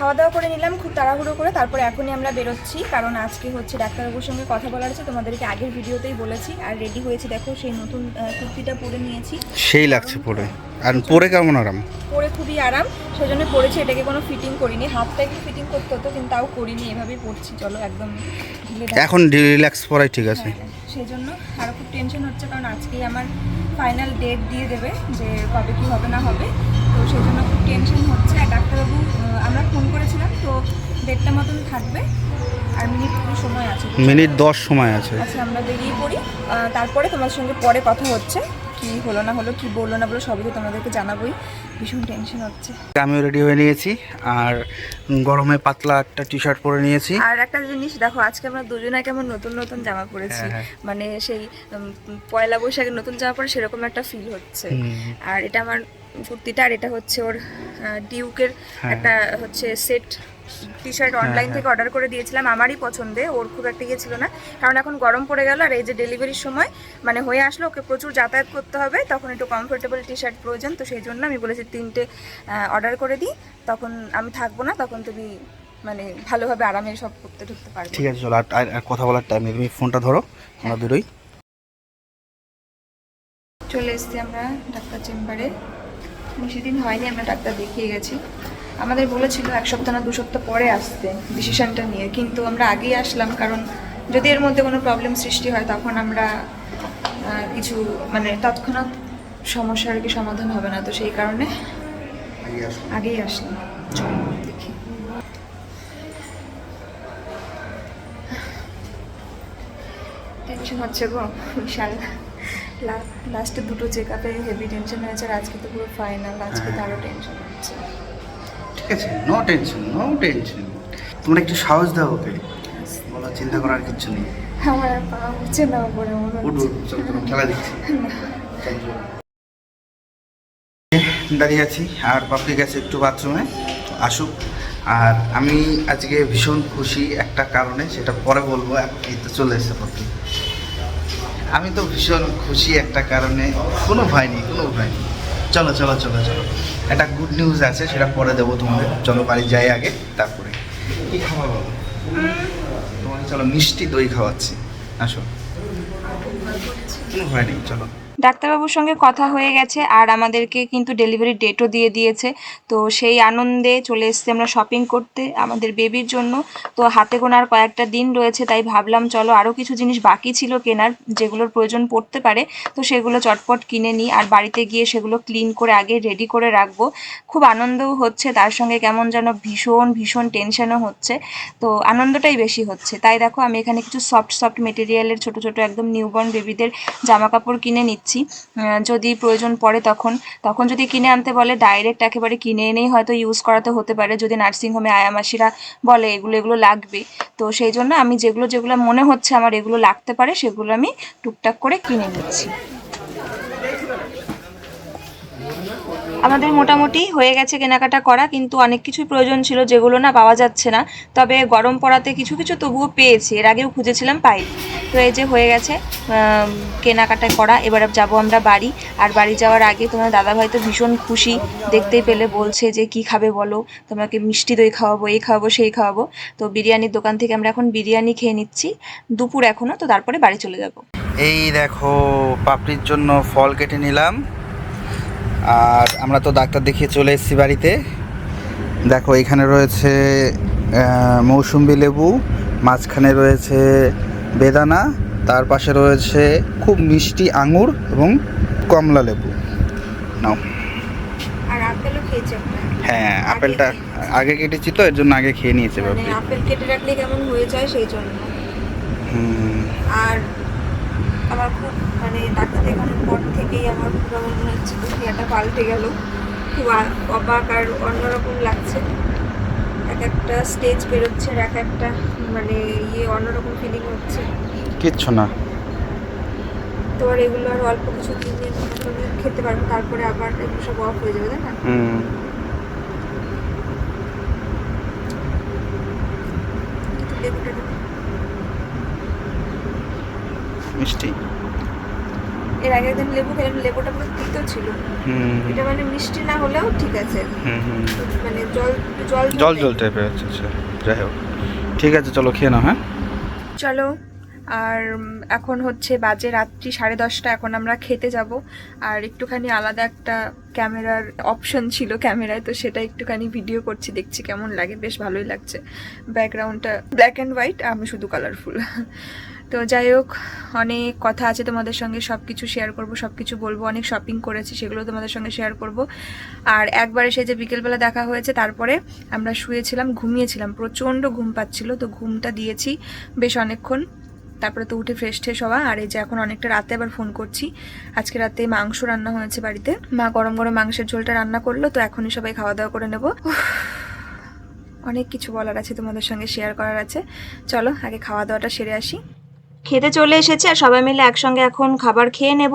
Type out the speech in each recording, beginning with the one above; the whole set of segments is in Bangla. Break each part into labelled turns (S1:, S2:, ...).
S1: খাওয়া দাওয়া করে নিলাম খুব তাড়াহুড়ো করে। তারপরে এখনই আমরা বেরোচ্ছি কারণ আজকে হচ্ছে ডাক্তারবাবুর সঙ্গে কথা বলার আছে তোমাদেরকে আগের ভিডিওতেই বলেছি। আর রেডি হয়েছি দেখো সেই নতুন কুর্তিটা পরে নিয়েছি।
S2: সেই লাগছে পরে। আর পরে কেমন আরাম?
S1: পরে খুবই আরাম সেই জন্য পরেছি এটাকে কোনো ফিটিং করিনি। হাফটা একটু ফিটিং করতে হতো কিন্তু তাও করিনি এভাবেই পরছি। চলো একদম।
S2: এখন রিল্যাক্স পরাই ঠিক আছে।
S1: হ্যাঁ, সেই জন্য আরও খুব টেনশন হচ্ছে কারণ আজকেই আমার ফাইনাল ডেট দিয়ে দেবে যে কবে কি হবে না হবে। তো সেই জন্য খুব টেনশন হচ্ছে। আর ডাক্তারবাবু আমরা ফোন করেছিলাম তো ডেটটা মতন থাকবে। আর মিনিট কুড়ি সময় আছে।
S2: মিনিট দশ সময় আছে।
S1: আচ্ছা আমরা বেরিয়ে পড়ি। তারপরে তোমার সঙ্গে পরে কথা হচ্ছে। কি হলো না হলো কি বলল না বলো সবই তো তোমাদেরকে জানাবোই। ভীষণ টেনশন হচ্ছে।
S2: আমিও রেডি হয়ে নিয়েছি। আর গরমে পাতলা একটা টি শার্ট পরে নিয়েছি।
S1: আর একটা জিনিস দেখো আজকে আমরা দুজনে কেমন নতুন নতুন জামা পরেছি।
S2: হ্যাঁ, হ্যাঁ।
S1: মানে সেই পয়লা বৈশাখের নতুন জামা পরে সেরকম একটা ফিল হচ্ছে। আর এটা আমার কুর্তিটা আর এটা হচ্ছে ওর ডিউকের
S2: হ্যাঁ।
S1: একটা হচ্ছে সেট টি শার্ট অনলাইন থেকে অর্ডার করে দিয়েছিলাম আমারই পছন্দে ওর খুব একটা ইয়ে ছিল না। কারণ এখন গরম পড়ে গেল আর এই যে ডেলিভারির সময় মানে হয়ে আসলো ওকে প্রচুর যাতায়াত করতে হবে তখন একটু কমফোর্টেবল টি শার্ট প্রয়োজন তো সেই জন্য আমি বলেছি তিনটে অর্ডার করে দিই তখন আমি থাকব না তখন তুমি মানে ভালোভাবে আরামে সব করতে ঢুকতে পারবে।
S2: ঠিক আছে চলো আর কথা বলার টাইম নেই তুমি ফোনটা ধরো আমরা বেরোই
S1: চলে এসেছি আমরা ডাক্তার চেম্বারে। বেশি দিন হয়নি আমরা ডাক্তার দেখিয়ে গেছি। আমাদের বলেছিল এক সপ্তাহ না দু সপ্তাহ পরে আসতে ডিসিশনটা নিয়ে। কিন্তু আমরা আগেই আসলাম কারণ যদি এর মধ্যে কোনো প্রবলেম সৃষ্টি হয় তখন আমরা কিছু মানে তৎক্ষণাৎ সমস্যার কি সমাধান হবে না। তো সেই কারণে আগেই আসলাম। চলো দেখি। টেনশন হচ্ছে গো বিশাল। লাস্টে দুটো চেক আপে হেভি টেনশন হয়েছে আর আজকে তো পুরো ফাইনাল আজকে তো আরও টেনশন হচ্ছে।
S2: ঠিক আছে নো টেনশন নো টেনশন তোমরা একটু সাহস দাও ওকে। বলো চিন্তা করার কিছু নেই।
S1: আমার পা উঠছে না উপরে মনে
S2: উঠ
S1: হচ্ছে।
S2: উঠ, চলো খেলা দিচ্ছি। দাঁড়িয়ে আছি আর পাপড়ি গেছে একটু বাথরুমে আসুক। আর আমি আজকে ভীষণ খুশি একটা কারণে সেটা পরে বলব এখন এই তো চলে এসেছে পাপড়ি আমি তো ভীষণ খুশি একটা কারণে। কোনো ভয় নেই, কোনো ভয় নেই। চলো চলো চলো চলো। একটা গুড নিউজ আছে, সেটা পরে দেবো তোমাদের। চলো, বাড়ি যাই আগে, তারপরে। কি খাওয়া বলো? তোমাকে চলো মিষ্টি দই খাওয়াচ্ছি। আসো। কোনো ভয় নেই, চলো।
S1: ডাক্তারবাবুর সঙ্গে কথা হয়ে গেছে আর আমাদেরকে কিন্তু ডেলিভারি ডেটও দিয়ে দিয়েছে। তো সেই আনন্দে চলে এসেছি আমরা শপিং করতে আমাদের বেবির জন্য। তো হাতে গোনার কয়েকটা দিন রয়েছে, তাই ভাবলাম চলো আরও কিছু জিনিস বাকি ছিল কেনার, যেগুলোর প্রয়োজন পড়তে পারে, তো সেগুলো চটপট কিনে নিই আর বাড়িতে গিয়ে সেগুলো ক্লিন করে আগে রেডি করে রাখব। খুব আনন্দও হচ্ছে, তার সঙ্গে কেমন যেন ভীষণ ভীষণ টেনশনও হচ্ছে। তো আনন্দটাই বেশি হচ্ছে। তাই দেখো, আমি এখানে কিছু সফট সফট মেটেরিয়ালের ছোট ছোট একদম নিউবর্ন বেবিদের জামা কাপড় কিনে নিচ্ছি। আহ, যদি প্রয়োজন পড়ে তখন তখন যদি কিনে আনতে বলে ডাইরেক্ট একেবারে কিনে এনেই হয়তো ইউজ করাতে হতে পারে। যদি নার্সিংহোমে আয়ামাসিরা বলে এগুলো এগুলো লাগবে। তো সেই জন্য আমি যেগুলো যেগুলো মনে হচ্ছে আমার এগুলো লাগতে পারে সেগুলো আমি টুকটাক করে কিনে নিচ্ছি। আমাদের মোটামুটি হয়ে গেছে কেনাকাটা করা, কিন্তু অনেক কিছুই প্রয়োজন ছিল যেগুলো না পাওয়া যাচ্ছে না। তবে গরম পড়াতে কিছু কিছু তবুও পেয়েছি, এর আগেও খুঁজেছিলাম পাই। তো এই যে হয়ে গেছে কেনাকাটা করা। এবার যাব আমরা বাড়ি, আর বাড়ি যাওয়ার আগে তোমার দাদাভাই তো ভীষণ খুশি, দেখতেই পেলে বলছে যে কি খাবে বলো? তোমাকে মিষ্টি দই খাওয়াবো, এই খাওয়াবো, সেই খাওয়াবো। তো বিরিয়ানির দোকান থেকে আমরা এখন বিরিয়ানি খেয়ে নিচ্ছি, দুপুর এখনও তো তারপরে বাড়ি চলে যাব।
S2: এই দেখো, পাপড়ির জন্য ফল কেটে নিলাম। আর আমরা তো ডাক্তার দেখিয়ে চলে এসেছি বাড়িতে। দেখো এখানে রয়েছে মৌসুম্বি লেবু মাঝখানে রয়েছে বেদানা তার পাশে রয়েছে খুব মিষ্টি আঙুর এবং কমলা লেবু। নাও। হ্যাঁ আপেলটা আগে কেটেছি তো এর জন্য আগে খেয়ে নিয়েছে
S1: মানে আপেল কেটে রাখলে কেমন হয়ে যায় সেই জন্য। আর আমার খুব মানে ডাক্তার দেখানোর পর থেকেই আমার পুরো মনে হচ্ছে দুনিয়াটা পাল্টে গেল। খুব অবাক আর অন্যরকম লাগছে। এক একটা স্টেজ বেরোচ্ছে আর এক একটা মানে ইয়ে অন্যরকম ফিলিং হচ্ছে।
S2: কিচ্ছু না।
S1: তো আর এগুলো আর অল্প কিছু মতনই খেতে পারব তারপরে আবার এগুলো সব অফ হয়ে যাবে তাই না?
S2: মিষ্টি?
S1: এর আগে একদিন লেবু খেলাম লেবুটা পুরো তিতো ছিল। এটা মানে মিষ্টি না হলেও ঠিক আছে। মানে জল জল
S2: জল জল টাইপের আচ্ছা আচ্ছা। যাই হোক। ঠিক আছে চলো খেয়ে নাও হ্যাঁ?
S1: চলো। আর এখন হচ্ছে বাজে রাত্রি সাড়ে দশটা এখন আমরা খেতে যাব। আর একটুখানি আলাদা একটা ক্যামেরার অপশন ছিল ক্যামেরায় তো সেটা একটুখানি ভিডিও করছি দেখছি কেমন লাগে। বেশ ভালোই লাগছে। ব্যাকগ্রাউন্ডটা ব্ল্যাক অ্যান্ড হোয়াইট আমি শুধু কালারফুল তো যাই হোক, অনেক কথা আছে তোমাদের সঙ্গে সব কিছু শেয়ার করব সব কিছু বলব, অনেক শপিং করেছি, সেগুলো তোমাদের সঙ্গে শেয়ার করব। আর একবার এসে যে বিকেলবেলা দেখা হয়েছে, তারপরে আমরা শুয়েছিলাম, ঘুমিয়েছিলাম, প্রচণ্ড ঘুম পাচ্ছিল, তো ঘুমটা দিয়েছি বেশ অনেকক্ষণ। তারপরে তো উঠে ফ্রেশ ট্রেশ হওয়া, আর এই যে এখন অনেকটা রাতে আবার ফোন করছি। আজকে রাতে মাংস রান্না হয়েছে বাড়িতে। মা গরম গরম মাংসের ঝোলটা রান্না করল, তো এখনই সবাই খাওয়া দাওয়া করে নেব। অনেক কিছু বলার আছে তোমাদের সঙ্গে শেয়ার করার আছে। চলো, আগে খাওয়া দাওয়াটা সেরে আসি। খেতে চলে এসেছে আর সবাই মিলে একসঙ্গে এখন খাবার খেয়ে নেব।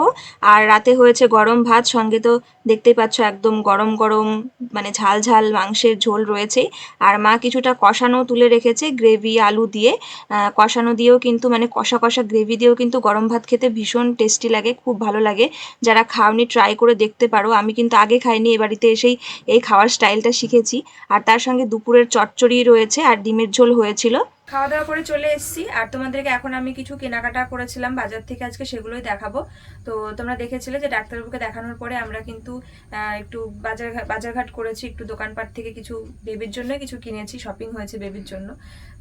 S1: আর রাতে হয়েছে গরম ভাত, সঙ্গে তো দেখতেই পাচ্ছ একদম গরম গরম মানে ঝাল ঝাল মাংসের ঝোল রয়েছে। আর মা কিছুটা কষানো তুলে রেখেছে গ্রেভি, আলু দিয়ে। কষানো দিয়েও কিন্তু মানে কষা কষা গ্রেভি দিয়েও কিন্তু গরম ভাত খেতে ভীষণ টেস্টি লাগে, খুব ভালো লাগে। যারা খাওনি ট্রাই করে দেখতে পারো। আমি কিন্তু আগে খাইনি, এ বাড়িতে এসেই এই খাওয়ার স্টাইলটা শিখেছি। আর তার সঙ্গে দুপুরের চচ্চড়ি রয়েছে আর ডিমের ঝোল হয়েছিল। খাওয়া দাওয়া করে চলে এসেছি। আর তোমাদেরকে এখন আমি কিছু কেনাকাটা করেছিলাম বাজার থেকে, আজকে সেগুলোই দেখাবো। তো তোমরা দেখেছিলে যে ডাক্তারবাবুকে দেখানোর পরে আমরা কিন্তু একটু বাজার বাজারঘাট করেছি, একটু দোকানপাট থেকে কিছু বেবির জন্য কিছু কিনেছি শপিং হয়েছে বেবির জন্য।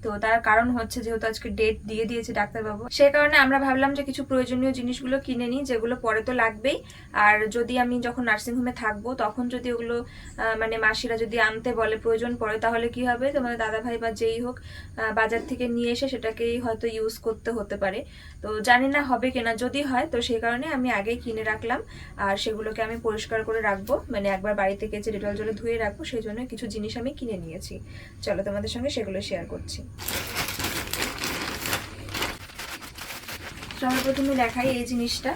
S1: তো তার কারণ হচ্ছে যেহেতু আজকে ডেট দিয়ে দিয়েছে ডাক্তারবাবু, সে কারণে আমরা ভাবলাম যে কিছু প্রয়োজনীয় জিনিসগুলো কিনে নিই, যেগুলো পরে তো লাগবেই। আর যদি আমি যখন নার্সিংহোমে থাকব, তখন যদি ওগুলো মানে মাসিরা যদি আনতে বলে প্রয়োজন পড়ে, তাহলে কি হবে? তোমাদের দাদা ভাই বা যেই হোক বাজার থেকে নিয়ে এসে সেটাকেই হয়তো ইউজ করতে হতে পারে। তো জানি না হবে কিনা, যদি হয়, তো সেই কারণে আমি আগেই কিনে রাখলাম। আর সেগুলোকে আমি পরিষ্কার করে রাখব। মানে একবার বাড়িতে গেছে ডেটল জলে ধুয়ে রাখব, সেই জন্য কিছু জিনিস আমি কিনে নিয়েছি। চলো তোমাদের সঙ্গে সেগুলো শেয়ার করছি। সবার প্রথমে দেখাই এই জিনিসটা।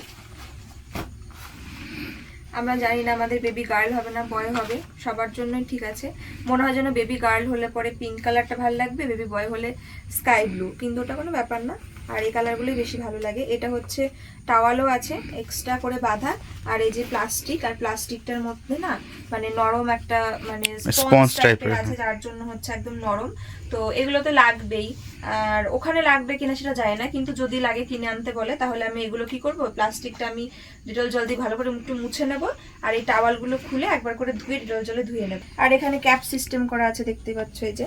S1: আমরা জানি না আমাদের বেবি গার্ল হবে না বয় হবে, সবার জন্যই ঠিক আছে। মনে হয় যেন বেবি গার্ল হলে পরে পিঙ্ক কালারটা ভালো লাগবে বেবি বয় হলে স্কাই ব্লু কিন্তু ওটা কোনো ব্যাপার না। আর এই কালারগুলোই বেশি ভালো লাগে। এটা হচ্ছে টাওয়ালও আছে এক্সট্রা করে বাঁধা। আর এই যে প্লাস্টিক আর প্লাস্টিকটার মধ্যে না মানে নরম একটা মানে স্পঞ্জ টাইপের আছে যার জন্য হচ্ছে একদম নরম। তো এগুলো তো লাগবেই। আর ওখানে লাগবে কিনা সেটা যায় না কিন্তু যদি লাগে কিনে আনতে বলে তাহলে আমি এগুলো কি করব? প্লাস্টিকটা আমি ডিটল জল দিয়ে ভালো করে একটু মুছে নেব আর এই টাওয়ালগুলো খুলে একবার করে ধুয়ে ডিটল জলে ধুয়ে নেব। আর এখানে ক্যাপ সিস্টেম করা আছে দেখতে পাচ্ছ এই যে।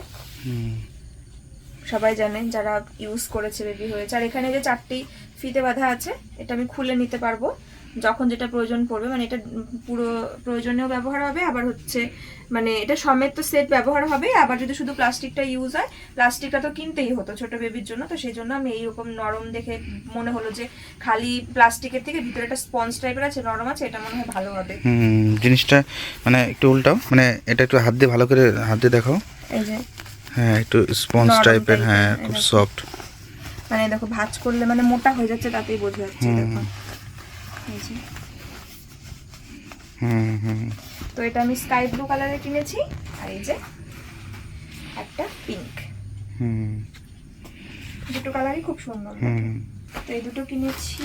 S1: সবাই জানে যারা ইউজ করেছে বেবি হয়েছে। আর এখানে যে চারটি ফিতে বাঁধা আছে এটা আমি খুলে নিতে পারব। যখন যেটা প্রয়োজন পড়বে মানে এটা পুরো প্রয়োজনীয় ব্যবহার হবে আবার হচ্ছে মানে এটা সমেত তো সেট ব্যবহার হবে আবার যদি শুধু প্লাস্টিকটা ইউজ হয় প্লাস্টিকটা তো কিনতেই হতো ছোট বেবির জন্য তো সেই জন্য আমি এইরকম নরম দেখে মনে হলো যে খালি প্লাস্টিকের থেকে ভিতরে একটা স্পঞ্জ টাইপের আছে নরম আছে এটা মনে হয় ভালো হবে।
S2: জিনিসটা মানে একটু উল্টাও মানে এটা একটু হাত দিয়ে ভালো করে হাত দিয়ে দেখাও।
S1: এই যে
S2: হ্যাঁ একটু স্পঞ্জ টাইপের হ্যাঁ খুব সফট
S1: মানে দেখো ভাঁজ করলে মানে মোটা হয়ে যাচ্ছে তাতেই বোঝা যাচ্ছে। দেখো।
S2: হুম হুম।
S1: তো এটা আমি স্কাই ব্লু কালারে কিনেছি আর এই যে একটা পিঙ্ক
S2: হুম।
S1: দুটো কালারই খুব সুন্দর
S2: হুম।
S1: তো এই দুটো কিনেছি।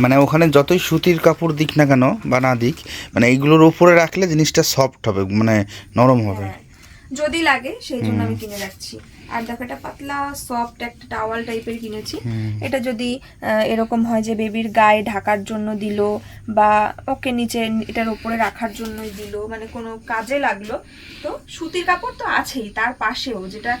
S2: মানে ওখানে যতই সুতির কাপড় দিক না কেন বা না দিক মানে এইগুলোর উপরে রাখলে জিনিসটা সফট হবে মানে নরম হবে।
S1: হ্যাঁ যদি লাগে সেই জন্য আমি কিনে রাখছি। আর দেখো এটা পাতলা সফট একটা টাওয়াল টাইপের কিনেছি। এটা যদি এরকম হয় যে বেবির গায়ে ঢাকার জন্য দিল বা ওকে নিচে এটার উপরে রাখার জন্যই দিল মানে কোনো কাজে লাগল তো সুতির কাপড় তো আছেই তার পাশেও যেটা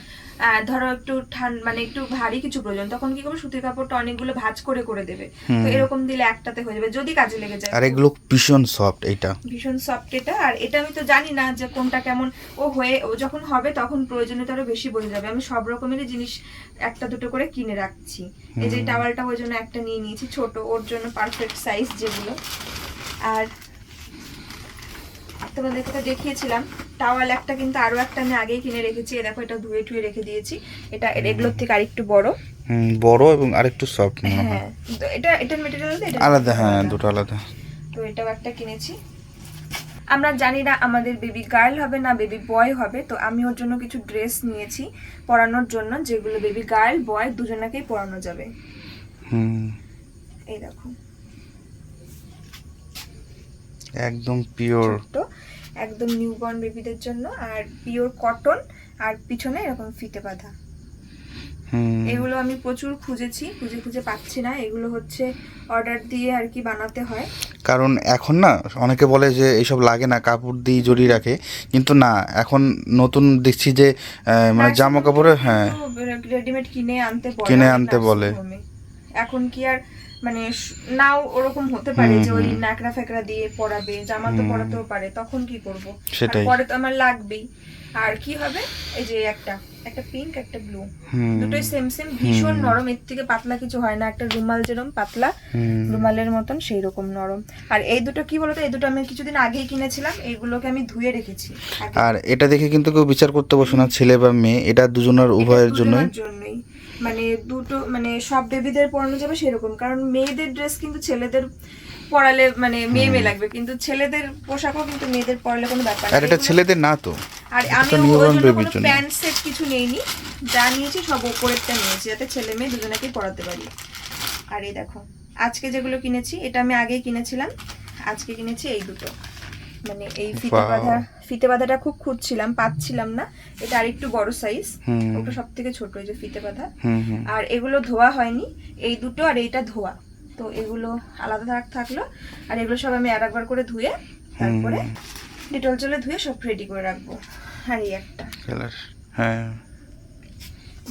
S1: ধরো একটু ঠান্ডা মানে একটু ভারী কিছু প্রয়োজন তখন কি করবে? সুতির কাপড়টা অনেকগুলো ভাঁজ করে করে দেবে। তো এরকম দিলে একটাতে হয়ে যাবে যদি কাজে লেগে যায়।
S2: আর এগুলো ভীষণ সফট এইটা।
S1: ভীষণ সফট এটা। আর এটা আমি তো জানি না যে কোনটা কেমন ও হয়ে ও যখন হবে তখন প্রয়োজনীয়তা আরও বেশি বোঝা যাবে। আমি সব রকমেরই জিনিস একটা দুটো করে কিনে রাখছি। এই যে টাওয়ালটা ওই জন্য একটা নিয়ে নিয়েছি ছোট ওর জন্য পারফেক্ট সাইজ যেগুলো। আর তোমাদেরকে তো দেখিয়েছিলাম। টাওয়াল একটা কিন্তু আরও একটা আমি আগেই কিনে রেখেছি। দেখো এটা ধুয়ে টুয়ে রেখে দিয়েছি। এটা এগুলোর থেকে আরেকটু বড়।
S2: হুম, বড় এবং আরেকটু সফট মনে হয়।
S1: হ্যাঁ তো এটা এটার মেটেরিয়াল
S2: আলাদা হ্যাঁ দুটো আলাদা।
S1: তো এটাও একটা কিনেছি। আমরা জানি না আমাদের বেবি গার্ল হবে না বেবি বয় হবে তো আমি ওর জন্য কিছু ড্রেস নিয়েছি পরানোর জন্য যেগুলো বেবি গার্ল বয় দুজনাকেই পরানো যাবে।
S2: হুম।
S1: এই দেখো।
S2: একদম পিওর
S1: একদম নিউবর্ন বেবিদের জন্য আর পিওর কটন আর পিছনে এরকম ফিতে বাঁধা।
S2: হুম।
S1: এগুলো আমি প্রচুর খুঁজেছি খুঁজে খুঁজে পাচ্ছি না। এগুলো হচ্ছে অর্ডার দিয়ে আর কি বানাতে হয়।
S2: কারণ এখন না অনেকে বলে যে এইসব লাগে না কাপড় দিয়ে জড়িয়ে রাখে। কিন্তু না এখন নতুন দেখছি যে মানে জামা কাপড়ে হ্যাঁ।
S1: রেডিমেড কিনে আনতে বলে
S2: কিনে আনতে বলে।
S1: এখন কি আর মানে নাও ওরকম হতে পারে যে ওই। ন্যাকড়া ফ্যাকড়া দিয়ে পড়াবে জামা তো পড়াতেও পারে তখন কি করব? পরে তো আমার লাগবেই। আর কি হবে? এই যে একটা। একটা পিঙ্ক একটা ব্লু দুটোই সেম সেম ভীষণ নরম। এর থেকে পাতলা কিছু হয় না। একটা রুমাল যেরকম পাতলা রুমালের মতন সেই রকম নরম। আর এই দুটো কি বলতো? এই দুটো আমি কিছুদিন আগেই কিনেছিলাম। এইগুলোকে আমি ধুয়ে রেখেছি।
S2: আর এটা দেখে কিন্তু কেউ বিচার করতে বসে না ছেলে বা মেয়ে। এটা দুজনের উভয়ের জন্যই।
S1: মানে দুটো মানে সব বেবিদের পরানো যাবে সেরকম। কারণ মেয়েদের ড্রেস কিন্তু ছেলেদের পরালে মানে মেয়ে মেয়ে লাগবে কিন্তু ছেলেদের পোশাকও কিন্তু মেয়েদের পরালে কোনো ব্যাপার
S2: আর এটা ছেলেদের না তো।
S1: আর আমি
S2: তো
S1: ওই জন্য প্যান্ট সেট কিছু নেইনি যা নিয়েছি সব ওপরেরটা নিয়েছি যাতে ছেলে মেয়ে দুজনেকেই পরাতে পারি। আর এই দেখো আজকে যেগুলো কিনেছি এটা আমি আগেই কিনেছিলাম আজকে কিনেছি এই দুটো। মানে এই ফিতে বাঁধা ফিতে বাঁধাটা খুব খুঁজছিলাম পাচ্ছিলাম না এটা আরেকটু বড় সাইজ ওটা সব থেকে ছোট এই যে ফিতে বাঁধা। আর এগুলো ধোয়া হয়নি এই দুটো আর এইটা ধোয়া। তো এগুলো আলাদা থাক থাকল। আর এগুলো সব আমি আর একবার করে ধুয়ে তারপরে ডিটল জলে ধুয়ে সব রেডি করে রাখব। আর এই একটা।
S2: কালার হ্যাঁ।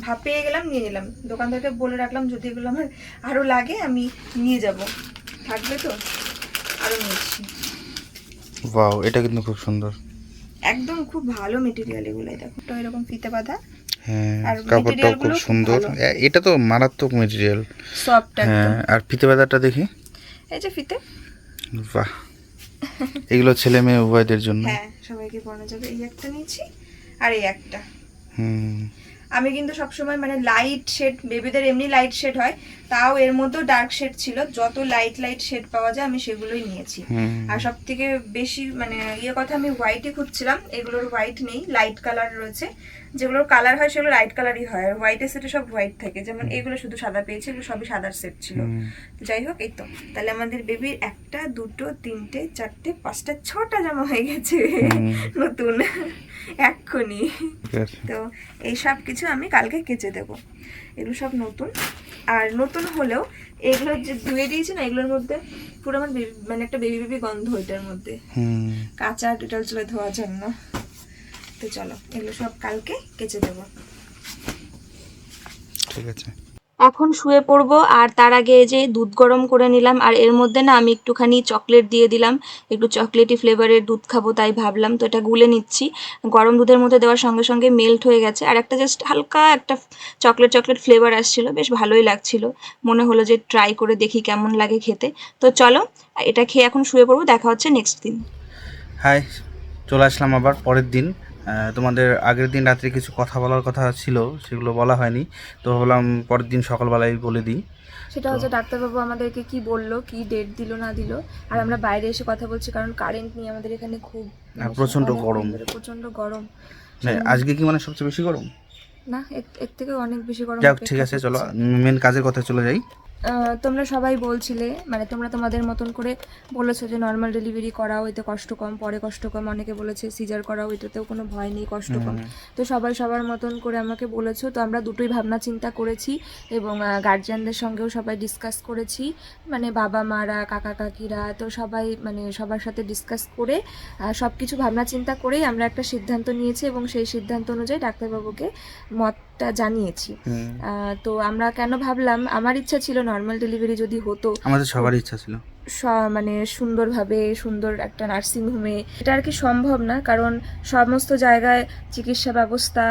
S1: ভাব পেয়ে গেলাম নিয়ে নিলাম। দোকানদারকে বলে রাখলাম যদি এগুলো আমার আরও লাগে আমি নিয়ে যাব। থাকবে তো আরও নিচ্ছি
S2: ওয়াও এটা কিন্তু খুব সুন্দর।
S1: একদম খুব ভালো মেটেরিয়াল এগুলো দেখো। তো এরকম ফিতে বাঁধা।
S2: কাপড়টাও খুব সুন্দর। এটা তো মারাত্মক মেটেরিয়াল
S1: সফট
S2: হ্যাঁ আর ফিতে বাজারটা দেখি?
S1: এই যে ফিতে।
S2: বাহ। এগুলো ছেলে মেয়ে উভয়দের জন্য।
S1: হ্যাঁ সবাইকে পরানো যাবে। এই একটা নিয়েছি আর এই একটা।
S2: হুম।
S1: আমি কিন্তু সবসময় মানে লাইট শেড বেবিদের এমনি লাইট শেড হয় তাও এর মধ্যেও ডার্ক শেড ছিল। যত লাইট লাইট শেড পাওয়া যায় আমি সেগুলোই নিয়েছি। আর সব থেকে বেশি মানে ইয়ে কথা আমি হোয়াইটই খুঁজছিলাম। এগুলোর হোয়াইট নেই লাইট কালার রয়েছে। যেগুলোর কালার হয় সেগুলো লাইট কালারই হয়। আর হোয়াইটের সেটে সব হোয়াইট থাকে। যেমন এগুলো শুধু সাদা পেয়েছে এগুলো সবই সাদার সেট ছিল। তো যাই হোক এই তো। তাহলে আমাদের বেবির একটা দুটো তিনটে চারটে পাঁচটা ছটা জামা হয়ে গেছে। নতুন। এক্ষুনি। তো এই সব কিছু আমি কালকে কেচে দেবো। এগুলো সব নতুন। আর নতুন হলেও এগুলো যে ধুয়ে দিয়েছি না এগুলোর মধ্যে পুরো আমার মানে একটা বেবি বেবি গন্ধ এটার মধ্যে। কাঁচা ডিটাল চলে ধোয়ার জন্য। তো চলো এগুলো সব কালকে কেচে দেবো।
S2: ঠিক আছে।
S1: এখন শুয়ে পড়ব আর তার আগে এই যে দুধ গরম করে নিলাম আর এর মধ্যে না আমি একটুখানি চকলেট দিয়ে দিলাম একটু চকলেটি ফ্লেভারের দুধ খাব তাই ভাবলাম তো এটা গুলে নিচ্ছি। গরম দুধের মধ্যে দেওয়ার সঙ্গে সঙ্গে মেল্ট হয়ে গেছে আর একটা জাস্ট হালকা একটা চকলেট চকলেট ফ্লেভার আসছিল বেশ ভালোই লাগছিল। মনে হলো যে ট্রাই করে দেখি কেমন লাগে খেতে। তো চলো এটা খেয়ে এখন শুয়ে পড়ব দেখা হচ্ছে নেক্সট দিন।
S2: হাই চলে আসলাম আবার পরের দিন। তোমাদের আগের দিন রাত্রে কিছু কথা বলার কথা ছিল সেগুলো বলা হয়নি। তো ভাবলাম পরের দিন সকালবেলায় বলে দিই।
S1: সেটা হচ্ছে ডাক্তারবাবু আমাদেরকে কি বলল কি ডেট দিল না দিল আর আমরা বাইরে এসে কথা বলছি কারণ কারেন্ট নিয়ে আমাদের এখানে খুব
S2: আর প্রচণ্ড গরম।
S1: ধরে প্রচণ্ড গরম।
S2: আজকে কি মানে সবচেয়ে বেশি গরম?
S1: না এর থেকে অনেক বেশি গরম
S2: যাক ঠিক আছে চলো মেন কাজের কথা চলে যাই।
S1: তোমরা সবাই বলছিলে মানে তোমরা তোমাদের মতন করে বলেছ যে নর্মাল ডেলিভারি করাও এতে কষ্ট কম পরে কষ্ট কম। অনেকে বলেছে সিজার করাও এটাতেও কোনো ভয় নেই কষ্ট কম। তো সবাই সবার মতন করে আমাকে বলেছ তো আমরা দুটোই ভাবনা চিন্তা করেছি এবং গার্জিয়ানদের সঙ্গেও সবাই ডিসকাস করেছি। মানে বাবা মারা কাকা কাকিরা তো সবাই মানে সবার সাথে ডিসকাস করে সব কিছু ভাবনা চিন্তা করেই আমরা একটা সিদ্ধান্ত নিয়েছি এবং সেই সিদ্ধান্ত অনুযায়ী ডাক্তারবাবুকে মতটা জানিয়েছি। তো আমরা কেন ভাবলাম আমার ইচ্ছা ছিল নর্মাল ডেলিভারি যদি হতো।
S2: আমাদের সবার ইচ্ছা ছিল।
S1: মানে সুন্দরভাবে সুন্দর একটা নার্সিং হোমে এটা আর কি সম্ভব না কারণ সমস্ত জায়গায় চিকিৎসা ব্যবস্থা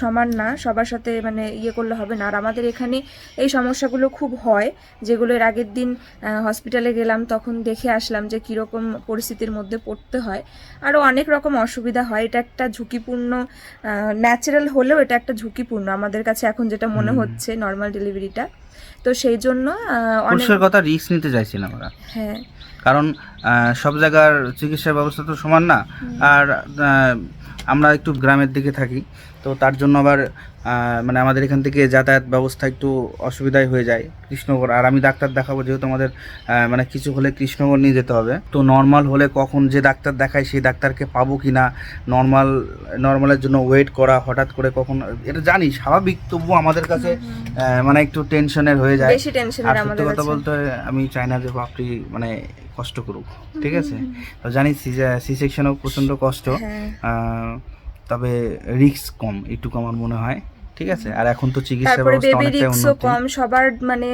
S1: সমান না সবার সাথে মানে ইয়ে করলে হবে না। আর আমাদের এখানে এই সমস্যাগুলো খুব হয় যেগুলো এর আগের দিন হসপিটালে গেলাম তখন দেখে আসলাম যে কীরকম পরিস্থিতির মধ্যে পড়তে হয়। আরও অনেক রকম অসুবিধা হয়। এটা একটা ঝুঁকিপূর্ণ ন্যাচারাল হলেও এটা একটা ঝুঁকিপূর্ণ আমাদের কাছে এখন যেটা মনে হচ্ছে নর্মাল ডেলিভারিটা তো সেই জন্য অনেক
S2: কথা রিস্ক নিতে চাইছি না আমরা
S1: হ্যাঁ।
S2: কারণ সব জায়গার চিকিৎসা ব্যবস্থা তো সমান না। আর আমরা একটু গ্রামের দিকে থাকি। তো তার জন্য আবার মানে আমাদের এখান থেকে যাতায়াত ব্যবস্থা একটু অসুবিধাই হয়ে যায় কৃষ্ণগড় আর আমি ডাক্তার দেখাবো যেহেতু আমাদের মানে কিছু হলে কৃষ্ণনগর নিয়ে যেতে হবে। তো নর্মাল হলে কখন যে ডাক্তার দেখায় সেই ডাক্তারকে পাবো কি না নর্মাল নর্মালের জন্য ওয়েট করা হঠাৎ করে কখন এটা জানি স্বাভাবিক তবুও আমাদের কাছে মানে একটু টেনশনের হয়ে যায়।
S1: বেশি
S2: আর
S1: টেনশনের
S2: সত্যি
S1: আমাদের
S2: কথা বলতে আমি চাই না যে বাপরি মানে কষ্ট করুক ঠিক আছে? তো জানি সি সেকশনও প্রচণ্ড কষ্ট।
S1: হ্যাঁ।
S2: তবে রিস্ক কম একটু আমার মনে হয়। ঠিক আছে? আর এখন তো চিকিৎসা
S1: তারপরে
S2: ব্যবস্থা
S1: বেবি
S2: অনেকটাই
S1: রিক্সও কম সবার মানে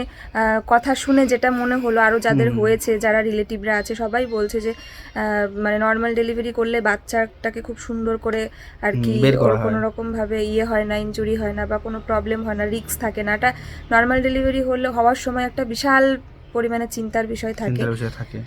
S1: কথা শুনে যেটা মনে হলো আরও যাদের হয়েছে যারা রিলেটিভরা আছে সবাই বলছে যে মানে নর্মাল ডেলিভারি করলে বাচ্চাটাকে খুব সুন্দর করে আর কি। কোনো রকম ভাবে ইয়ে হয় না ইনজুরি হয় না বা কোনো প্রবলেম হয় না রিস্ক থাকে না। এটা নর্মাল ডেলিভারি হলে হওয়ার সময় একটা বিশাল পরিমাণে চিন্তার বিষয় থাকে।
S2: চিন্তার বিষয় থাকে।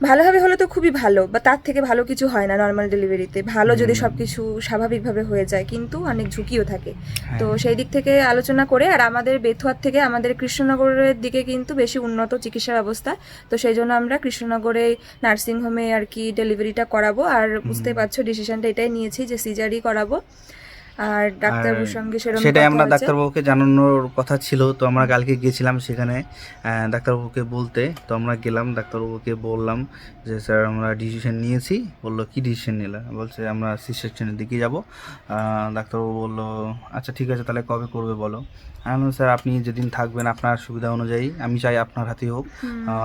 S1: ভালোভাবে হলে তো খুবই ভালো বা তার থেকে ভালো কিছু হয় না নর্মাল ডেলিভারিতে ভালো যদি
S2: হুম।
S1: সবকিছু স্বাভাবিকভাবে হয়ে যায় কিন্তু অনেক ঝুঁকিও থাকে।
S2: হ্যাঁ।
S1: তো সেই দিক থেকে আলোচনা করে আর আমাদের বেথুয়ার থেকে আমাদের কৃষ্ণনগরের দিকে কিন্তু বেশি উন্নত চিকিৎসা ব্যবস্থা তো সেই জন্য আমরা কৃষ্ণনগরে নার্সিংহোমে আর কি ডেলিভারিটা করাবো। আর বুঝতে পারছ ডিসিশনটা এটাই নিয়েছি যে সিজারই করাবো। আর ডাক্তারবাবুর সঙ্গে সেরকম
S2: সেটাই আমরা ডাক্তারবাবুকে জানানোর কথা ছিল তো আমরা কালকে গিয়েছিলাম সেখানে ডাক্তারবাবুকে বলতে তো আমরা গেলাম ডাক্তারবাবুকে বললাম যে স্যার আমরা ডিসিশন নিয়েছি। বলল কি ডিসিশন নিলাম বলছে আমরা সি সেকশনের দিকে যাব। ডাক্তারবাবু বলল আচ্ছা ঠিক আছে তাহলে কবে করবে বলো? আমি স্যার আপনি যেদিন থাকবেন আপনার সুবিধা অনুযায়ী আমি চাই আপনার হাতে হোক।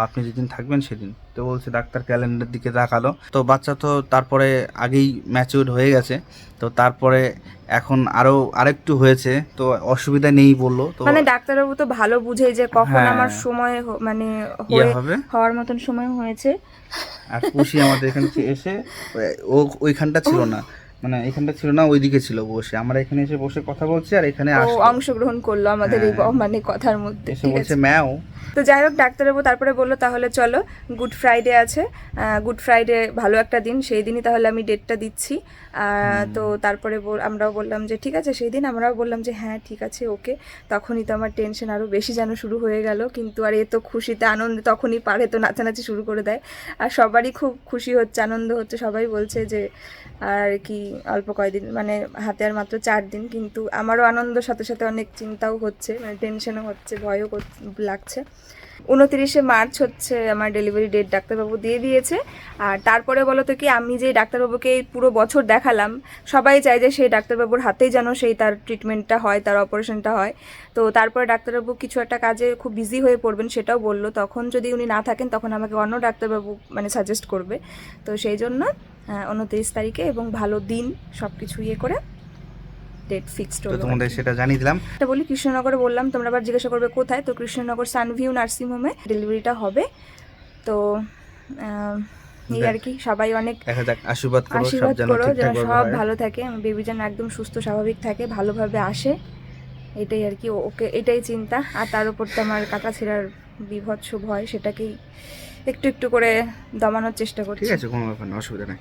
S2: আপনি যেদিন থাকবেন সেদিন। তো বলছে ডাক্তার ক্যালেন্ডার দিকে তাকালো। তো বাচ্চা তো তারপরে আগেই ম্যাচিউর হয়ে গেছে। তো তারপরে এখন আরও আরেকটু হয়েছে। তো অসুবিধা নেই বলল। তো
S1: মানে ডাক্তারবাবু তো ভালো বুঝে যে কখন
S2: হ্যাঁ।
S1: আমার সময় মানে
S2: ইয়ে
S1: হওয়ার মতন সময় হয়েছে।
S2: আর খুশি আমাদের এখানে এসে ও ওইখানটা ছিল না। মানে এখানটা ছিল না ওইদিকে ছিল বসে। আমরা এখানে এসে বসে কথা বলছি আর এখানে।
S1: অংশগ্রহণ করল আমাদের এই
S2: হ্যাঁ।
S1: মানে কথার মধ্যে
S2: এসে বলছে ম্যাও।
S1: তো যাই হোক ডাক্তারবাবু তারপরে বলল তাহলে চলো গুড ফ্রাইডে আছে। গুড ফ্রাইডে ভালো একটা দিন সেই দিনই তাহলে আমি ডেটটা দিচ্ছি। তো তারপরে আমরাও বললাম যে ঠিক আছে সেই দিন আমরাও বললাম যে হ্যাঁ ঠিক আছে ওকে। তখনই তো আমার টেনশন আরও বেশি যেন শুরু হয়ে গেল। কিন্তু আর এ তো খুশিতে আনন্দে তখনই পারে তো নাচানাচি শুরু করে দেয়। আর সবারই খুব খুশি হচ্ছে আনন্দ হচ্ছে। সবাই বলছে যে আর কি অল্প কয়দিন মানে হাতে আর মাত্র চার দিন। কিন্তু আমারও আনন্দের সাথে সাথে অনেক চিন্তাও হচ্ছে মানে টেনশনও হচ্ছে ভয়ও লাগছে। উনতিরিশে মার্চ হচ্ছে আমার ডেলিভারি ডেট, ডাক্তারবাবু দিয়ে দিয়েছে। আর তারপরে বলো তো কি, আমি যে ডাক্তারবাবুকে পুরো বছর দেখালাম, সবাই চায় যে সেই ডাক্তারবাবুর হাতেই যেন সেই তার ট্রিটমেন্টটা হয়, তার অপারেশনটা হয়। তো তারপরে ডাক্তারবাবু কিছু একটা কাজে খুব বিজি হয়ে পড়বেন সেটাও বলল। তখন যদি উনি না থাকেন, তখন আমাকে অন্য ডাক্তারবাবু মানে সাজেস্ট করবে। তো সেই জন্য উনত্রিশ তারিখে এবং ভালো দিন সব কিছু ইয়ে করে ডেট ফিক্সড হলো
S2: তোমাদের সেটা জানিয়ে দিলাম।
S1: এটা বলি কৃষ্ণনগরে বললাম তোমরা আবার জিজ্ঞাসা করবে কোথায়? তো কৃষ্ণনগর সানভিউ নার্সিং হোমে ডেলিভারিটা হবে। তো এই আর কি সবাই অনেক
S2: আশীর্বাদ করো
S1: আশীর্বাদ
S2: যেন
S1: করো যেন সব ভালো থাকে। আমার বেবি যেন একদম সুস্থ স্বাভাবিক থাকে ভালোভাবে আসে। এটাই আর কি ওকে এটাই চিন্তা। আর তার উপর তো আমার কাটা ছেঁড়ার বিভৎস ভয় সেটাকেই একটু একটু করে দমানোর চেষ্টা করছি।
S2: ঠিক আছে কোনো ব্যাপার না অসুবিধা নেই।